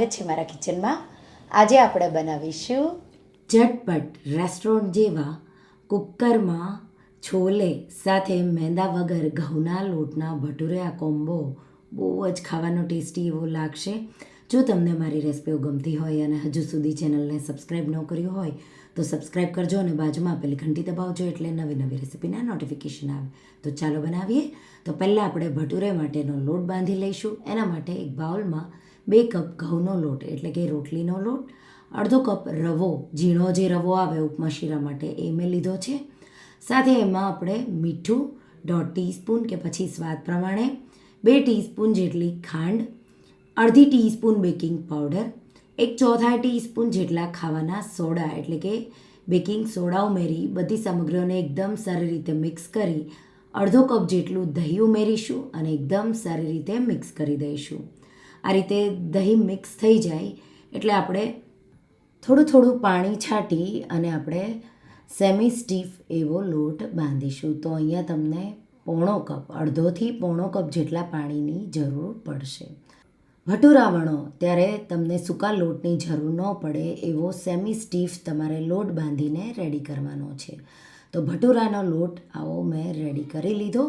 સ્વાગત છે મારા કિચનમાં. આજે આપણે બનાવીશું ઝટપટ રેસ્ટોરન્ટ જેવા કુકરમાં છોલે સાથે મેંદા વગર ઘઉંના લોટના ભટુરિયા કોમ્બો બહુ જ ખાવાનો ટેસ્ટી એવો લાગશે. જો તમને મારી રેસિપીઓ ગમતી હોય અને હજુ સુધી ચેનલને સબસ્ક્રાઈબ ન કર્યું હોય, તો સબસ્ક્રાઈબ કરજો અને બાજુમાં આપેલી ઘંટી દબાવજો એટલે નવી નવી રેસિપીના નોટિફિકેશન આવે. તો ચાલો બનાવીએ. તો પહેલાં આપણે ભટુરે માટેનો લોટ બાંધી લઈશું. એના માટે એક બાઉલમાં બે કપ ઘઉંનો લોટ, એટલે કે રોટલીનો લોટ, અડધો કપ રવો, ઝીણો જે રવો આવે ઉપમા શીરા માટે એ મેં લીધો છે. સાથે એમાં આપણે મીઠું, દોઢ ટીસ્પૂન કે પછી સ્વાદ પ્રમાણે બે ટીસ્પૂન જેટલી ખાંડ, અડધી ટીસ્પૂન બેકિંગ પાવડર, એક ચોથા ટીસ્પૂન જેટલા ખાવાના સોડા, એટલે કે બેકિંગ સોડા ઉમેરી, બધી સામગ્રીઓને એકદમ સારી રીતે મિક્સ કરી, અડધો કપ જેટલું દહીં ઉમેરીશું અને એકદમ સારી રીતે મિક્સ કરી દઈશું. આ રીતે દહીં મિક્સ થઈ જાય એટલે આપણે થોડું થોડું પાણી છાંટી અને આપણે સેમી સ્ટીફ એવો લોટ બાંધીશું. તો અહીંયા તમને પોણો કપ, અડધોથી પોણો કપ જેટલા પાણીની જરૂર પડશે. ભટુરા વણો ત્યારે તમને સૂકા લોટની જરૂર ન પડે એવો સેમી સ્ટીફ તમારે લોટ બાંધીને રેડી કરવાનો છે. તો ભટુરાનો લોટ આવો મેં રેડી કરી લીધો.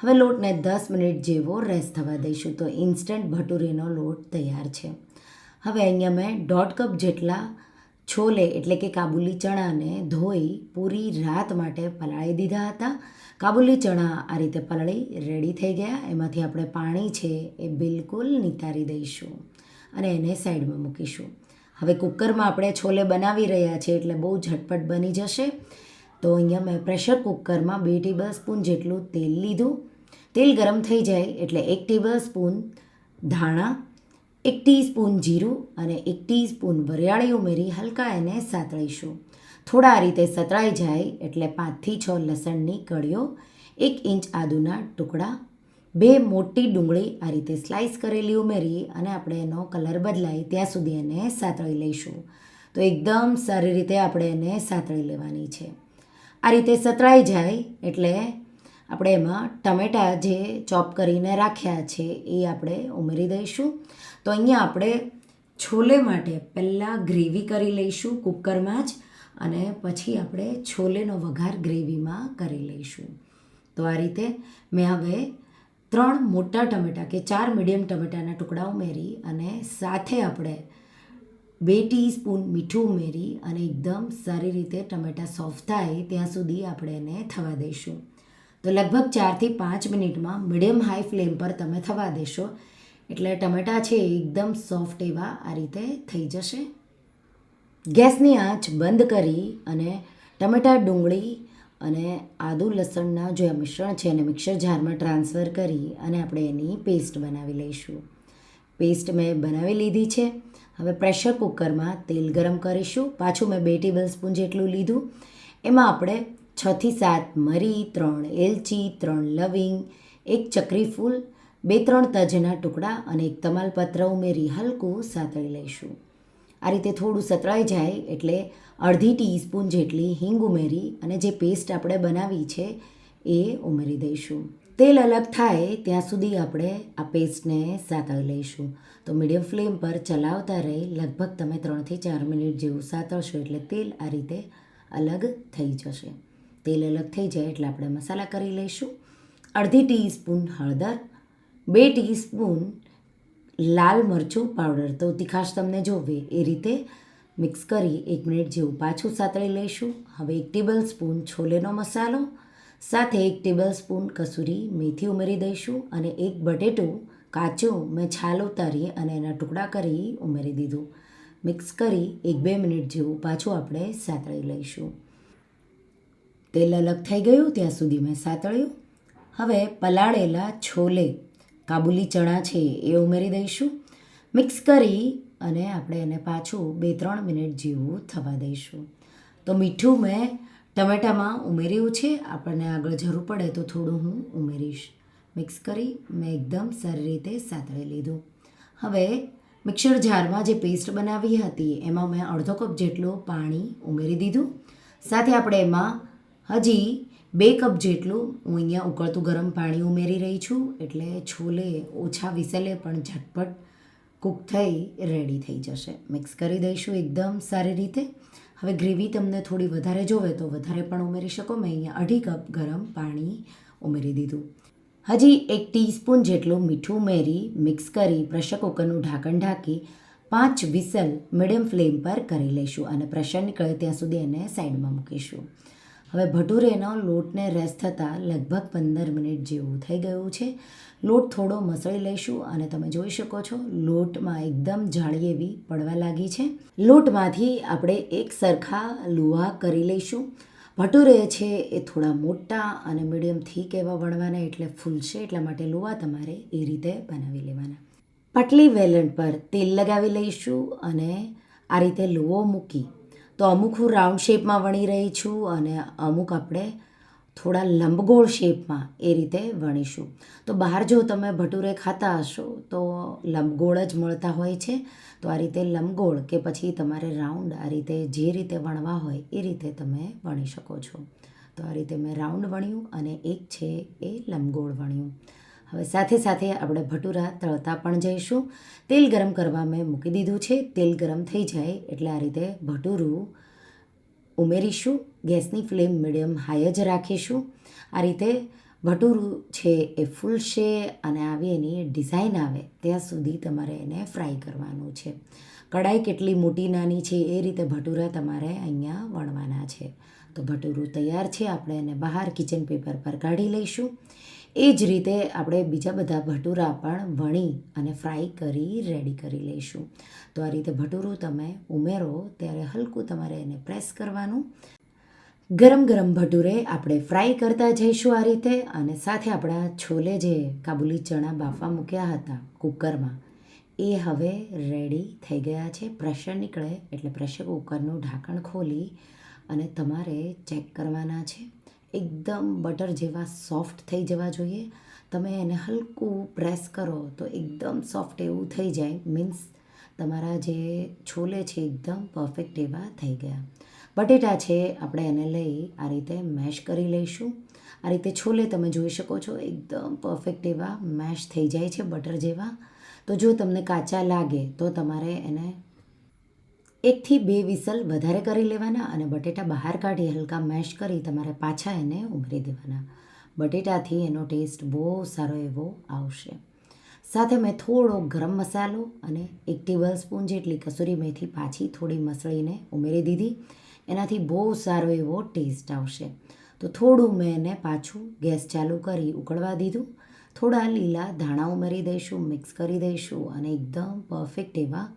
હવે લોટને દસ મિનિટ જેવો રેસ્ટ થવા દઈશું તો ઇન્સ્ટન્ટ ભટુરેનો લોટ તૈયાર છે. હવે અહીંયા મેં દોઢ કપ જેટલા છોલે એટલે કે કાબુલી ચણાને ધોઈ પૂરી રાત માટે પલાળી દીધા હતા. કાબુલી ચણા આ રીતે પલાળી રેડી થઈ ગયા. એમાંથી આપણે પાણી છે એ બિલકુલ નિતારી દઈશું અને એને સાઈડમાં મૂકીશું. હવે કુકરમાં આપણે છોલે બનાવી રહ્યા છીએ એટલે બહુ ઝટપટ બની જશે. તો અહીંયા મેં પ્રેશર કુકરમાં બે ટેબલ સ્પૂન જેટલું તેલ લીધું. તેલ ગરમ થઈ જાય એટલે એક ટેબલ સ્પૂન ધાણા, એક ટીસ્પૂન જીરું અને એક ટીસ્પૂન વરિયાળી ઉમેરી હલકા એને સાતળીશું. થોડા આ રીતે સતળાઈ જાય એટલે પાંચથી છ લસણની કળીઓ, એક ઇંચ આદુના ટુકડા, બે મોટી ડુંગળી આ રીતે સ્લાઇસ કરેલી ઉમેરી અને આપણે એનો કલર બદલાય ત્યાં સુધી એને સાતળી લઈશું. તો એકદમ સારી રીતે આપણે એને સાતળી લેવાની છે. આ રીતે સતળાઈ જાય એટલે આપણે એમાં ટમેટાં જે ચોપ કરીને રાખ્યા છે એ આપણે ઉમેરી દઈશું. તો અહીંયા આપણે છોલે માટે પહેલાં ગ્રેવી કરી લઈશું કુકરમાં જ અને પછી આપણે છોલેનો વઘાર ગ્રેવીમાં કરી લઈશું. તો આ રીતે મેં હવે ત્રણ મોટા ટમેટાં કે ચાર મીડિયમ ટમેટાના ટુકડા ઉમેરી અને સાથે આપણે બે ટીસ્પૂન મીઠું ઉમેરી અને એકદમ સારી રીતે ટમેટાં સોફ્ટ થાય ત્યાં સુધી આપણે એને થવા દઈશું. તો લગભગ ચારથી પાંચ મિનિટમાં મીડિયમ હાઈ ફ્લેમ પર તમે થવા દેશો. એટલે ટમેટાં છે એકદમ સોફ્ટ એવા આ રીતે થઈ જશે. ગેસની આંચ બંધ કરી અને ટમેટાં ડુંગળી અને આદુ લસણના જે આ મિશ્રણ છે એને મિક્સર જારમાં ટ્રાન્સફર કરી અને આપણે એની પેસ્ટ બનાવી લઈશું. પેસ્ટ મેં બનાવી લીધી છે. હવે પ્રેશર કુકરમાં તેલ ગરમ કરીશું. પાછું મેં બે ટેબલ સ્પૂન જેટલું લીધું. એમાં આપણે છથી સાત મરી, ત્રણ એલચી, ત્રણ લવિંગ, એક ચક્રી ફૂલ, બે ત્રણ તજના ટુકડા અને એક તમાલપત્ર ઉમેરી હલકું સાતળી લઈશું. આ રીતે થોડું સતળાઈ જાય એટલે અડધી ટીસ્પૂન જેટલી હિંગ ઉમેરી અને જે પેસ્ટ આપણે બનાવી છે એ ઉમેરી દઈશું. તેલ અલગ થાય ત્યાં સુધી આપણે આ પેસ્ટને સાતળી લઈશું. તો મીડિયમ ફ્લેમ પર ચલાવતા રહી લગભગ તમે ત્રણથી ચાર મિનિટ જેવું સાતળશો એટલે તેલ આ રીતે અલગ થઈ જશે. તેલ અલગ થઈ જાય એટલે આપણે મસાલા કરી લઈશું. અડધી ટીસ્પૂન હળદર, બે ટીસ્પૂન લાલ મરચું પાવડર. તો તીખાશ તમને જોવે એ રીતે મિક્સ કરી એક મિનિટ જેવું પાછું સાતળી લઈશું. હવે એક ટેબલ સ્પૂન છોલેનો મસાલો સાથે એક ટેબલ સ્પૂન કસૂરી મેથી ઉમેરી દઈશું અને એક બટેટું કાચું મેં છાલ ઉતારી અને એના ટુકડા કરી ઉમેરી દીધું. મિક્સ કરી એક બે મિનિટ જેવું પાછું આપણે સાતળી લઈશું. તેલ અલગ થઈ ગયું ત્યાં સુધી મેં સાતળ્યું. હવે પલાળેલા છોલે, કાબુલી ચણા છે એ ઉમેરી દઈશું. મિક્સ કરી અને આપણે એને પાછું બે ત્રણ મિનિટ જેવું થવા દઈશું. તો મીઠું મેં ટમેટામાં ઉમેર્યું છે. આપણને આગળ જરૂર પડે તો થોડું હું ઉમેરીશ. મિક્સ કરી મેં એકદમ સારી રીતે સાતળી લીધું. હવે મિક્સર જારમાં જે પેસ્ટ બનાવી હતી, એમાં મેં અડધો કપ જેટલું પાણી ઉમેરી દીધું. સાથે આપણે એમાં હજી બે કપ જેટલું હું અહીંયા ઉકળતું ગરમ પાણી ઉમેરી રહી છું, એટલે છોલે ઓછા વિસલે પણ ઝટપટ કૂક થઈ રેડી થઈ જશે. મિક્સ કરી દઈશું એકદમ સારી રીતે. હવે ગ્રેવી તમને થોડી વધારે જોવે તો વધારે પણ ઉમેરી શકો. મેં અહીંયા અઢી કપ ગરમ પાણી ઉમેરી દીધું. હજી એક ટીસ્પૂન જેટલું મીઠું ઉમેરી મિક્સ કરી પ્રેશર કુકરનું ઢાંકણ ઢાંકી પાંચ વિસલ મીડિયમ ફ્લેમ પર કરી લઈશું અને પ્રેશર નીકળે ત્યાં સુધી એને સાઈડમાં મૂકીશું. હવે ભટુરેનો લોટને રેસ થતાં લગભગ પંદર મિનિટ જેવું થઈ ગયું છે. લોટ થોડો મસળી લઈશું અને તમે જોઈ શકો છો, લોટમાં એકદમ જાળી એવી પડવા લાગી છે. લોટમાંથી આપણે એક સરખા લુવા કરી લઈશું. ભટુરે છે એ થોડા મોટા અને મીડિયમ થીક એવા વણવાના એટલે ફૂલશે, એટલા માટે લુવા તમારે એ રીતે બનાવી લેવાના. પટલી વેલણ પર તેલ લગાવી લઈશું અને આ રીતે લુવો મૂકી તો અમુક હું રાઉન્ડ શેપમાં વણી રહી છું અને અમુક આપણે થોડા લંબગોળ શેપમાં એ રીતે વણીશું. તો બહાર જો તમે ભટુરે ખાતા હશો તો લંબગોળ જ મળતા હોય છે. તો આ રીતે લંબગોળ કે પછી તમારે રાઉન્ડ આ રીતે જે રીતે વણવા હોય એ રીતે તમે વણી શકો છો. તો આ રીતે મેં રાઉન્ડ વણ્યું અને એક છે એ લંબગોળ વણ્યું. હવે સાથે સાથે આપણે ભટુરા તળતા પણ જઈશું. તેલ ગરમ કરવા મેં મૂકી દીધું છે. તેલ ગરમ થઈ જાય એટલે આ રીતે ભટુરું ઉમેરીશું. ગેસની ફ્લેમ મીડિયમ હાઈ જ રાખીશું. આ રીતે ભટુરું છે એ ફૂલશે અને આવી એની ડિઝાઇન આવે. ત્યાં સુધી તમારે એને ફ્રાય કરવાનું છે. કડાઈ કેટલી મોટી નાની છે એ રીતે ભટુરા તમારે અહીંયા વણવાના છે. તો ભટુરું તૈયાર છે. આપણે એને બહાર કિચન પેપર પર કાઢી લઈશું. એ જ રીતે આપણે બીજા બધા ભટુરા પણ વણી અને ફ્રાય કરી રેડી કરી લઈશું. તો આ રીતે ભટુરું તમે ઉમેરો, ત્યારે હલકું તમારે એને પ્રેસ કરવાનું. ગરમ ગરમ ભટુરે આપણે ફ્રાય કરતા જઈશું આ રીતે અને સાથે આપણા છોલે જે કાબુલી ચણા બાફા મૂક્યા હતા કુકરમાં, એ હવે રેડી થઈ ગયા છે. પ્રેશર નીકળે એટલે પ્રેશર કુકરનું ઢાંકણ ખોલી અને તમારે ચેક કરવાના છે. એકદમ બટર જેવા સોફ્ટ થઈ જવા જોઈએ. તમે એને હલકું પ્રેસ કરો તો એકદમ સોફ્ટ એવું થઈ જાય. મીન્સ તમારા જે છોલે છે એકદમ પરફેક્ટ એવા થઈ ગયા. બટેટા છે આપણે એને લઈ આ રીતે મેશ કરી લઈશું. આ રીતે છોલે તમે જોઈ શકો છો એકદમ પરફેક્ટ એવા મેશ થઈ જાય છે બટર જેવા. તો જો તમને કાચા લાગે તો તમારે એને એકથી બે વિસલ વધારે કરી લેવાના અને બટેટા બહાર કાઢી હલકા મેશ કરી તમારે પાછા એને ઉમેરી દેવાના. બટેટાથી એનો ટેસ્ટ બહુ સારો એવો આવશે. સાથે મેં થોડો ગરમ મસાલો અને એક ટેબલ સ્પૂન જેટલી કસૂરી મેથી પાછી થોડી મસળીને ઉમેરી દીધી. એનાથી બહુ સારો એવો ટેસ્ટ આવશે. તો થોડું મેં એને પાછું ગેસ ચાલુ કરી ઉકળવા દીધું. થોડા લીલા ધાણા ઉમેરી દઈશું, મિક્સ કરી દઈશું અને એકદમ પરફેક્ટ એવા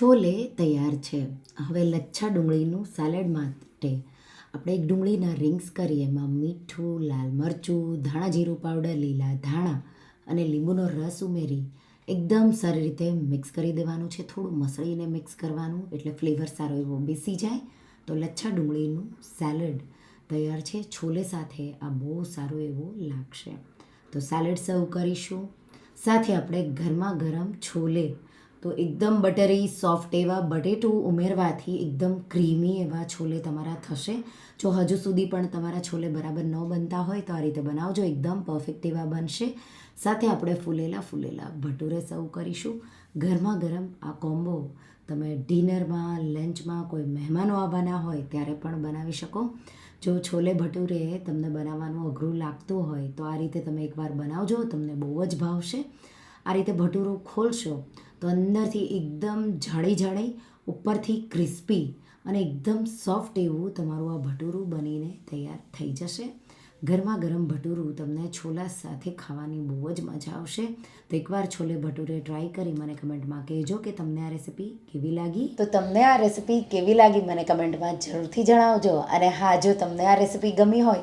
છોલે તૈયાર છે. હવે લચ્છા ડુંગળીનું સેલેડ માટે આપણે એક ડુંગળીના રિંગ્સ કરી એમાં મીઠું, લાલ મરચું, ધાણા જીરું પાવડર લીલા ધાણા અને લીંબુનો રસ ઉમેરી એકદમ સારી રીતે મિક્સ કરી દેવાનું છે. થોડું મસળીને મિક્સ કરવાનું એટલે ફ્લેવર સારો એવો બેસી જાય. તો લચ્છા ડુંગળીનું સેલેડ તૈયાર છે. છોલે સાથે આ બહુ સારું એવું લાગશે. તો સેલેડ સર્વ કરીશું. સાથે આપણે ગરમા ગરમ છોલે તો એકદમ બટરી, સોફ્ટ એવા બટેટું ઉમેરવાથી એકદમ ક્રીમી એવા છોલે તમારા થશે. જો હજુ સુધી પણ તમારા છોલે બરાબર ન બનતા હોય તો આ રીતે બનાવજો. એકદમ પરફેક્ટ એવા બનશે. સાથે આપણે ફૂલેલા ફૂલેલા ભટુરે સર્વ કરીશું. ગરમા ગરમ આ કોમ્બો તમે ડિનરમાં, લંચમાં કોઈ મહેમાનો આવવાના હોય ત્યારે પણ બનાવી શકો. જો છોલે ભટુરે તમને બનાવવાનું અઘરું લાગતું હોય તો આ રીતે તમે એકવાર બનાવજો, તમને બહુ જ ભાવશે. આ રીતે ભટુરું ખોલશો તો અંદરથી એકદમ જાડી જાડી, ઉપરથી ક્રિસ્પી અને એકદમ સોફ્ટ એવું તમારું આ ભટુરું બનીને તૈયાર થઈ જશે. ગરમા ગરમ ભટુરું તમને છોલા સાથે ખાવાની બહુ જ મજા આવશે. તો એકવાર છોલે ભટુરે ટ્રાય કરી મને કમેન્ટમાં કહેજો કે તમને આ રેસીપી કેવી લાગી. તો તમને આ રેસીપી કેવી લાગી મને કમેન્ટમાં જરૂરથી જણાવજો. અને હા, જો તમને આ રેસીપી ગમી હોય